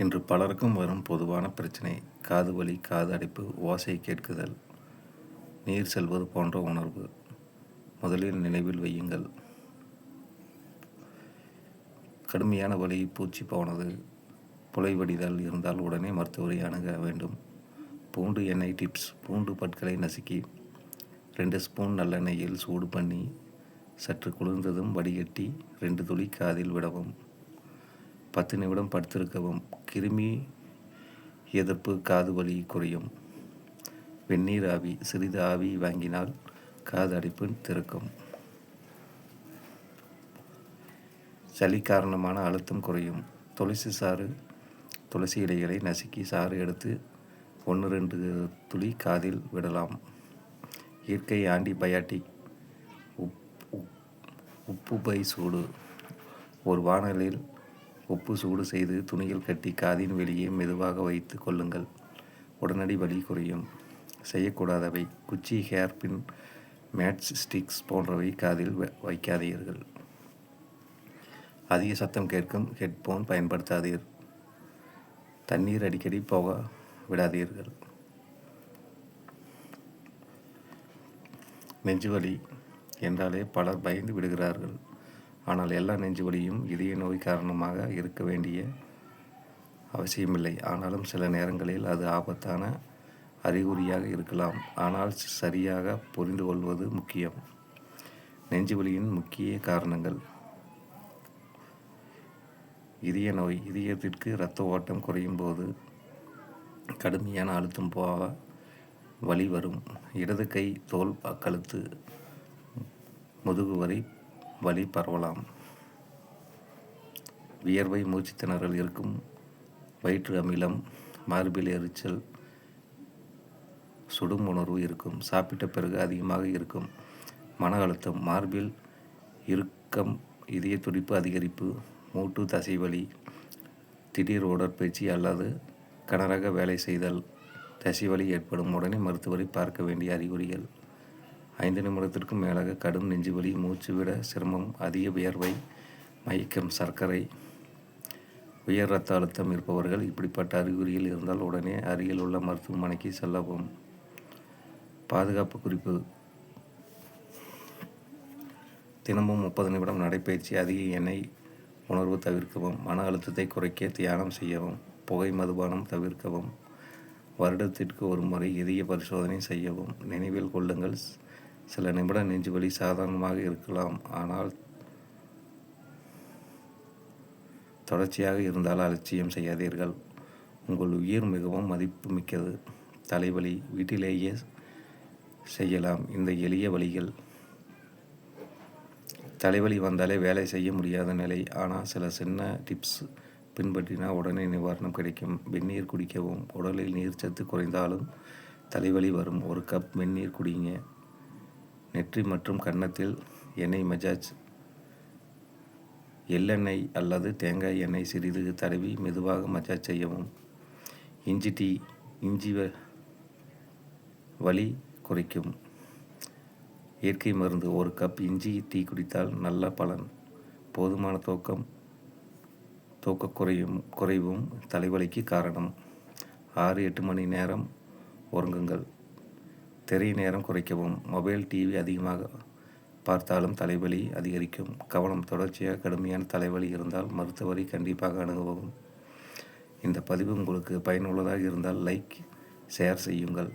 இன்று பலருக்கும் வரும் பொதுவான பிரச்சனை காது வலி காது அடைப்பு ஓசை கேட்குதல் நீர் செல்வது போன்ற உணர்வு. முதலில் நினைவில் வையுங்கள். கடுமையான வலி பூச்சி போனது புலை வடிதல் இருந்தால் உடனே மருத்துவரை அணுக வேண்டும். பூண்டு எண்ணெய் டிப்ஸ் பூண்டு பற்களை நசுக்கி ரெண்டு ஸ்பூன் நல்லெண்ணெயில் சூடு பண்ணி சற்று குளிர்ந்ததும் வடிகட்டி ரெண்டு துளி காதில் விடவும். பத்து நிமிடம் படுத்திருக்கவும். கிருமி எதிர்ப்பு காது வலி குறையும். வெந்நீர் ஆவி சிறிது ஆவி வாங்கினால் காது அடைப்பு திறக்கும். சளி காரணமான அழுத்தம் குறையும். துளசி சாறு துளசி இலைகளை நசுக்கி சாறு எடுத்து ஒன்று ரெண்டு துளி காதில் விடலாம். இயற்கை ஆன்டிபயாட்டிக் உப் உப்பு பை சூடு. ஒரு வானலில் உப்பு சூடு செய்து துணியில் கட்டி காதின் வெளியே மெதுவாக வைத்து கொள்ளுங்கள். உடனடி வலி குறையும். செய்யக்கூடாதவை. குச்சி ஹேர் பின் மேட்ச் ஸ்டிக்ஸ் போன்றவை காதில் வைக்காதீர்கள். அதிக சத்தம் கேட்கும் ஹெட்ஃபோன் பயன்படுத்தாதீர். தண்ணீர் அடிக்கடி போக விடாதீர்கள். நெஞ்சுவலி என்றாலே பலர் பயந்து விடுகிறார்கள். ஆனால் எல்லா நெஞ்சு வலியும் இதய நோய் காரணமாக இருக்க வேண்டிய அவசியமில்லை. ஆனாலும் சில நேரங்களில் அது ஆபத்தான அறிகுறியாக இருக்கலாம். ஆனால் சரியாக புரிந்து கொள்வது முக்கியம். நெஞ்சு வலியின் முக்கிய காரணங்கள். இதய நோய். இதயத்திற்கு இரத்த ஓட்டம் குறையும் போது கடுமையான அழுத்தம் போக வலி வரும். இடது கை தோல் கழுத்து முதுகு வரை வலி பரவலாம். வியர்வை மூச்சு திணறல் இருக்கும். வயிற்று அமிலம் மார்பில் எரிச்சல் சுடும் உணர்வு இருக்கும். சாப்பிட்ட பிறகு அதிகமாக இருக்கும். மன அழுத்தம் மார்பில் இறுக்கம் இதய துடிப்பு அதிகரிப்பு மூட்டு தசை வலி திடீர் உடற்பயிற்சி அல்லது கனரக வேலை செய்தல் தசை வலி ஏற்படும். உடனே மருத்துவரை பார்க்க வேண்டிய அறிகுறிகள். ஐந்து நிமிடத்திற்கும் மேலாக கடும் நெஞ்சுவலி மூச்சு விட சிரமம் அதிக வியர்வை மயக்கம் சர்க்கரை உயர் ரத்த அழுத்தம் இருப்பவர்கள் இப்படிப்பட்ட அறிகுறியில் இருந்தால் உடனே அருகில் உள்ள மருத்துவமனைக்கு செல்லவும். பாதுகாப்பு குறிப்பு. தினமும் முப்பது நிமிடம் நடைபயிற்சி அதிக எண்ணெய் உணர்வு தவிர்க்கவும் மன அழுத்தத்தை குறைக்க தியானம் செய்யவும் புகை மதுபானம் தவிர்க்கவும் வருடத்திற்கு ஒரு முறை இதய பரிசோதனை செய்யவும் நினைவில் கொள்ளுங்கள். சில நிமிட நெஞ்சு வலி சாதாரணமாக இருக்கலாம். ஆனால் தொடர்ச்சியாக இருந்தால் அலட்சியம் செய்யாதீர்கள். உங்கள் உயிர் மிகவும் மதிப்பு மிக்கது. தலைவலி வீட்டிலேயே செய்யலாம். இந்த எளிய வழிகள். தலைவலி வந்தாலே வேலை செய்ய முடியாத நிலை. ஆனால் சில சின்ன டிப்ஸ் பின்பற்றினால் உடனே நிவாரணம் கிடைக்கும். வெந்நீர் குடிக்கவும். உடலில் நீர் சத்து குறைந்தாலும் தலைவலி வரும். ஒரு கப் வெந்நீர் குடிங்க. நெற்றி மற்றும் கன்னத்தில் எண்ணெய் மஜாஜ். எள்ளெண்ணெய் அல்லது தேங்காய் எண்ணெய் சிறிது தடவி மெதுவாக மஜாஜ் செய்யவும். இஞ்சி டீ இஞ்சி வலி குறைக்கும். இயற்கை மருந்து ஒரு கப் இஞ்சி டீ குடித்தால் நல்ல பலன். போதுமான தூக்கம் தூக்க குறையும் குறைவும் தலைவலிக்கு காரணம். ஆறு எட்டு மணி நேரம் உறங்குங்கள் திரை நேரம் குறைக்கவும். மொபைல் டிவி அதிகமாக பார்த்தாலும் தலைவலி அதிகரிக்கும். கவனம் தொடர்ச்சியாக கடுமையான தலைவலி இருந்தால் மருத்துவரை கண்டிப்பாக அணுகவும். இந்த பதிவு உங்களுக்கு பயனுள்ளதாக இருந்தால் லைக் ஷேர் செய்யுங்கள்.